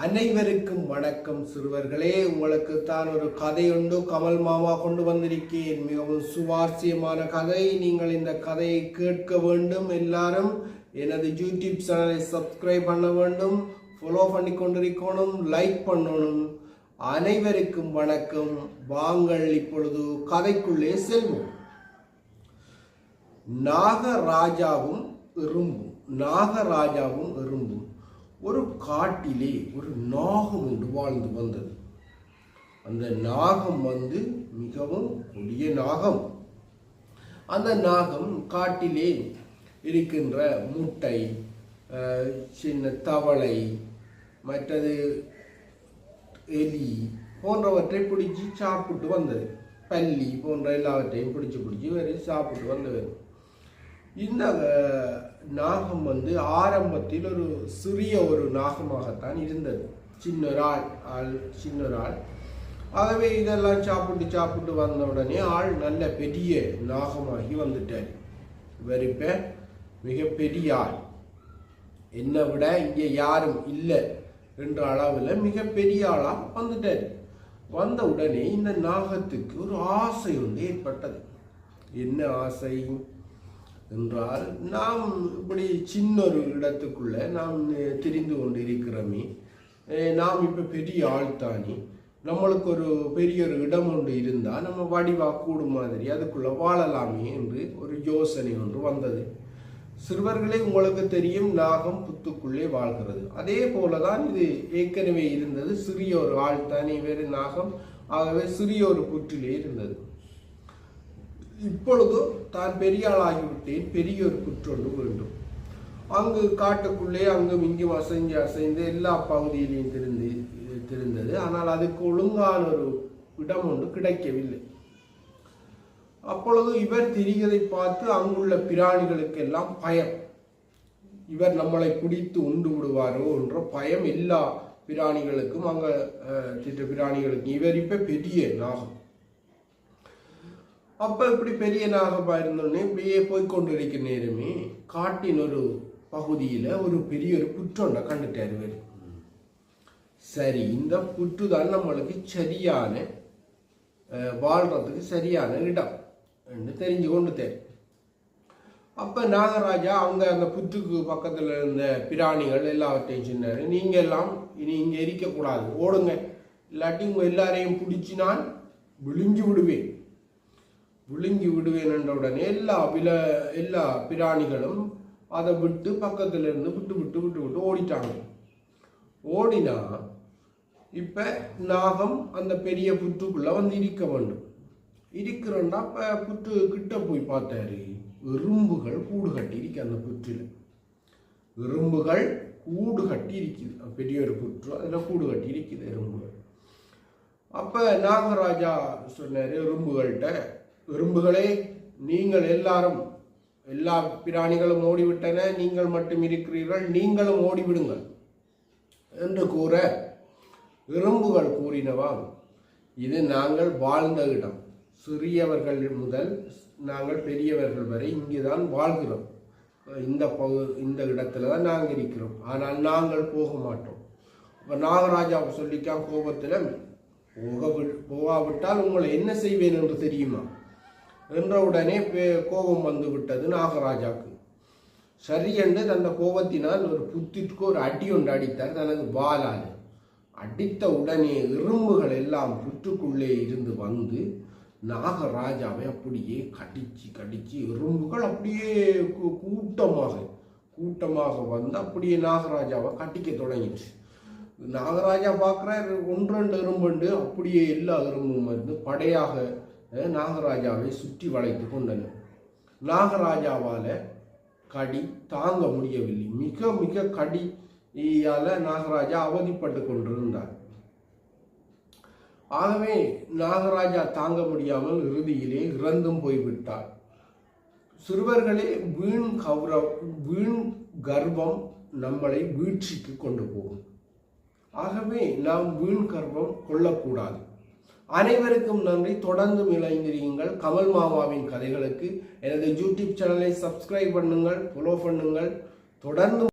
அனைவருக்கும் வணக்கம் சிறுவர்களே. உங்களுக்கு தான் ஒரு கதை உண்டு. கமல் மாமா கொண்டு வந்திருக்கேன். மிகவும் சுவாரஸ்யமான கதை. நீங்கள் இந்த கதையை கேட்க வேண்டும் எல்லாரும். எனது யூடியூப் சேனலை சப்ஸ்கிரைப் பண்ண வேண்டும். ஃபாலோ பண்ணி கொண்டிருக்கணும். லைக் பண்ணணும். அனைவருக்கும் வணக்கம். வாங்கள் இப்பொழுது கதைக்குள்ளே செல்வோம். நாகராஜாவும் எறும்பும் நாகராஜாவும் எறும்பும் ஒரு காட்டிலே ஒரு நாகம் ஒன்று வாழ்ந்து வந்தது. அந்த நாகம் வந்து மிகவும் கொடிய நாகம். அந்த நாகம் காட்டிலே இருக்கின்ற முட்டை சின்ன தவளை மற்றது எலி போன்றவற்றை பிடிச்சி சாப்பிட்டு வந்தது. பல்லி போன்ற எல்லாவற்றையும் பிடிச்சி பிடிச்சி வரை சாப்பிட்டு வந்தது இந்த நாகம் வந்து ஆரம்பத்தில் ஒரு சிறிய ஒரு நாகமாகத்தான் இருந்தது. சின்னொராள் ஆள் ஆள் ஆள் ஆகவே இதெல்லாம் சாப்பிட்டு சாப்பிட்டு வந்த உடனே ஆள் நல்ல பெரிய நாகமாகி வந்துட்டார். இவர் இப்போ மிகப்பெரிய ஆள். என்னை விட இங்கே யாரும் இல்லை என்ற அளவில் மிகப்பெரிய ஆளாக வந்துட்டார். வந்த உடனே இந்த நாகத்துக்கு ஒரு ஆசை வந்து ஏற்பட்டது. என்ன ஆசை? என்றால் நாம் இப்படி சின்ன ஒரு இடத்துக்குள்ளே நாம் தெரிந்து கொண்டு இருக்கிறோமே நாம் இப்போ பெரிய ஆள் தானே நம்மளுக்கு ஒரு பெரிய ஒரு இடம் ஒன்று இருந்தால் நம்ம வடிவா கூடு மாதிரி அதுக்குள்ளே வாழலாமே என்று ஒரு யோசனை ஒன்று வந்தது. சிறுவர்களே உங்களுக்கு தெரியும் நாகம் புத்துக்குள்ளே வாழ்கிறது. அதே போலதான் இது ஏற்கனவே இருந்தது. சிறிய ஒரு ஆள் தானே வேறு நாகம் ஆகவே சிறிய ஒரு புற்றிலே இருந்தது. இப்பொழுது தான் பெரிய ஆளாகிவிட்டேன் பெரிய ஒரு குற்றொன்று வேண்டும். அங்கு காட்டுக்குள்ளே அங்கும் இங்கும் அசைஞ்சு அசைந்து எல்லா பகுதியிலையும் திருந்து திருந்தது. ஆனால் அதுக்கு ஒழுங்கான ஒரு இடம் ஒன்று கிடைக்கவில்லை. அப்பொழுது இவர் திரிகதை பார்த்து அங்குள்ள பிராணிகளுக்கெல்லாம் பயம். இவர் நம்மளை பிடித்து உண்டு விடுவாரோ என்ற பயம் எல்லா பிராணிகளுக்கும் அங்க திட்ட பிராணிகளுக்கும். இவர் இப்ப பெரிய நாகம். அப்போ இப்படி பெரிய நாகப்பா இருந்தோடனே இப்படியே போய் கொண்டிருக்க நேரமே காட்டின் ஒரு பகுதியில் ஒரு பெரிய ஒரு புற்றொண்டை கண்டுட்டார் இவர். சரி இந்த புற்று தான் நம்மளுக்கு சரியான வாழ்கிறதுக்கு சரியான இடம் என்று தெரிஞ்சு கொண்டுட்டார். அப்போ நாகராஜா அவங்க அந்த புற்றுக்கு பக்கத்தில் இருந்த பிராணிகள் எல்லாவற்றையும் சொன்னார் நீங்கள் எல்லாம் இனி இங்கே இருக்கக்கூடாது ஓடுங்க. இல்லாட்டி உங்கள் எல்லாரையும் பிடிச்சி நான் விழுங்கி விடுவேன். விழுங்கி விடுவேன் என்ற உடனே எல்லா பில எல்லா பிராணிகளும் அதை விட்டு பக்கத்துல இருந்து விட்டு விட்டு விட்டு விட்டு ஓடிட்டாங்க. ஓடினா இப்ப நாகம் அந்த பெரிய புற்றுக்குள்ள வந்து இருக்க வேண்டும். இருக்கிறோண்டா அப்ப புற்று கிட்ட போய் பார்த்தாரு. எறும்புகள் கூடு கட்டி இருக்கு அந்த புற்றில். எறும்புகள் கூடு கட்டி இருக்குது. பெரிய ஒரு புற்று அதுல கூடு கட்டி இருக்குது எறும்புகள். அப்ப நாகராஜா சொன்னாரு எறும்புகள்கிட்ட எறும்புகளே நீங்கள் எல்லாரும் எல்லா பிராணிகளும் ஓடிவிட்டன நீங்கள் மட்டும் இருக்கிறீர்கள் நீங்களும் ஓடிவிடுங்கள் என்று கூற எறும்புகள் கூறினவாம் இது நாங்கள் வாழ்ந்த இடம். சிறியவர்கள் முதல் நாங்கள் பெரியவர்கள் வரை இங்குதான் வாழ்கிறோம். இந்த பகு இந்த இடத்துல தான் நாங்கள் இருக்கிறோம். ஆனால் நாங்கள் போக மாட்டோம். இப்போ நாகராஜா சொல்லிக்கா கோபத்தில் போக போகாவிட்டால் உங்களை என்ன செய்வேன் என்று தெரியுமா? என்ற உடனே பே- கோபம் வந்து விட்டது நாகராஜாக்கு சரி என்று தந்த கோபத்தினால் ஒரு புத்திற்கு ஒரு அடி ஒன்று அடித்தார் தனது வாளால். அடித்த உடனே எறும்புகள் எல்லாம் புற்றுக்குள்ளே இருந்து வந்து நாகராஜாவை அப்படியே கடிச்சு கடிச்சு எறும்புகள் அப்படியே கூட்டமாக கூட்டமாக வந்து அப்படியே நாகராஜாவை கட்டிக்க தொடங்கிடுச்சு. நாகராஜா பார்க்குற ஒன்று ரெண்டு எறும்புண்டு அப்படியே எல்லா எறும்பும் வந்து படையாக நாகராஜாவை சுற்றி வளைத்து கொண்டன நாகராஜாவால் கடி தாங்க முடியவில்லை. மிக மிக கடியால நாகராஜா அவதிப்பட்டு கொண்டிருந்தார். ஆகவே நாகராஜா தாங்க முடியாமல் இறுதியிலே இறந்தும் போய்விட்டார். சிறுவர்களே வீண் கௌர வீண் கர்வம் நம்மளை வீழ்ச்சிக்கு கொண்டு போகும். ஆகவே நாம் வீண் கர்வம் கொள்ளக்கூடாது. அனைவருக்கும் நன்றி. தொடர்ந்து இணைந்திருங்கள். கமல் மாமாவின் கதைகளுக்கு எனது யூடியூப் சேனலை சப்ஸ்கிரைப் பண்ணுங்கள் ஃபாலோ பண்ணுங்கள். தொடர்ந்து